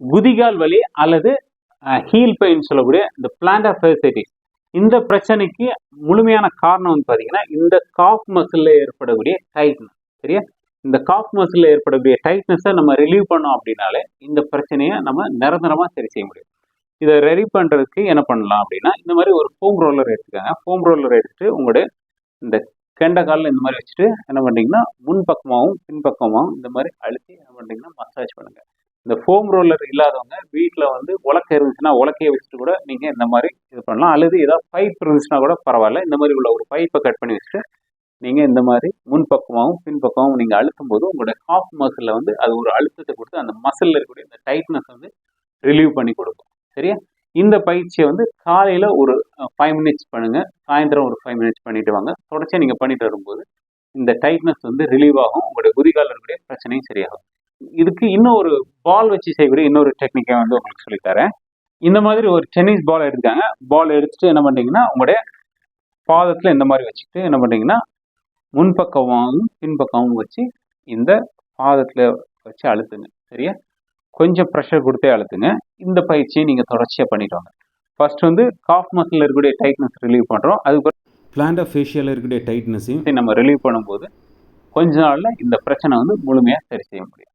குதிகால் வலி அல்லது ஹீல் பெயின் சொல்லக்கூடிய இந்த பிளான்டர் ஃபெசிலிட்டிஸ் இந்த பிரச்சனைக்கு முழுமையான காரணம் வந்து பார்த்தீங்கன்னா இந்த காஃப் மசிலில் ஏற்படக்கூடிய டைட்னஸ் சரியா? இந்த காஃப் மசிலில் ஏற்படக்கூடிய டைட்னஸை நம்ம ரிலீவ் பண்ணோம் அப்படின்னாலே இந்த பிரச்சனையை நம்ம நிரந்தரமாக சரி செய்ய முடியும். இதை ரெடி பண்ணுறதுக்கு என்ன பண்ணலாம் அப்படின்னா இந்த மாதிரி ஒரு ஃபோம் ரோலர் எடுத்துக்காங்க. ஃபோம் ரோலர் எடுத்துட்டு உங்களுடைய இந்த கெண்ட காலில் இந்த மாதிரி வச்சுட்டு என்ன பண்ணுறீங்கன்னா முன்பக்கமாகவும் பின்பக்கமாகவும் இந்த மாதிரி அழுத்தி என்ன பண்ணுறீங்கன்னா மசாஜ் பண்ணுங்கள் இந்த ஃபோம் ரோலர் இல்லாதவங்க வீட்டில் வந்து உலக்க இருந்துச்சுன்னா உலக்கையை வச்சுட்டு கூட நீங்கள் இந்த மாதிரி இது பண்ணலாம். அல்லது ஏதாவது பைப் இருந்துச்சுன்னா கூட பரவாயில்ல. இந்த மாதிரி உள்ள ஒரு பைப்பை கட் பண்ணி வச்சுட்டு நீங்கள் இந்த மாதிரி முன்பக்கமாகவும் பின்பக்கமாகவும் நீங்கள் அழுத்தும் போது உங்களுடைய ஹாஃப் மசிலில் வந்து அது ஒரு அழுத்தத்தை கொடுத்து அந்த மசிலில் இருக்கக்கூடிய இந்த டைட்னஸ் வந்து ரிலீவ் பண்ணி கொடுக்கும். சரியா? இந்த பயிற்சியை வந்து காலையில் ஒரு ஃபைவ் மினிட்ஸ் பண்ணுங்கள் சாயந்தரம் ஒரு ஃபைவ் மினிட்ஸ் பண்ணிட்டு வாங்க. தொடர்ச்சியாக நீங்கள் பண்ணிட்டு வரும்போது இந்த டைட்னஸ் வந்து ரிலீவ் ஆகும். உங்களுடைய குதிகால இருக்கக்கூடிய பிரச்சனையும் சரியாகும். இதுக்கு இன்னும் ஒரு பால் வச்சு செய்யக்கூடிய இன்னொரு டெக்னிக்கை வந்து உங்களுக்கு சொல்லித்தரேன். இந்த மாதிரி ஒரு டென்னிஸ் பால் எடுத்துக்காங்க. பால் எடுத்துட்டு என்ன பண்ணுறீங்கன்னா உங்களுடைய பாதத்தில் இந்த மாதிரி வச்சுட்டு என்ன பண்ணுறீங்கன்னா முன்பக்கமாகவும் பின்பக்கமாகவும் வச்சு இந்த பாதத்தில் வச்சு அழுத்துங்க. சரியா? கொஞ்சம் ப்ரெஷர் கொடுத்தே அழுத்துங்க. இந்த பயிற்சியை நீங்கள் தொடர்ச்சியாக பண்ணிட்டு வாங்க ஃபர்ஸ்ட் வந்து காஃப் மசில் இருக்கக்கூடிய டைட்னஸ் ரிலீவ் பண்ணுறோம் அதுக்கப்புறம் பிளான்டர் ஃபேஷியல் இருக்கக்கூடிய டைட்னஸையும் நம்ம ரிலீவ் பண்ணும்போது கொஞ்ச நாளில் இந்த பிரச்சனை வந்து முழுமையாக சரி செய்ய முடியும்.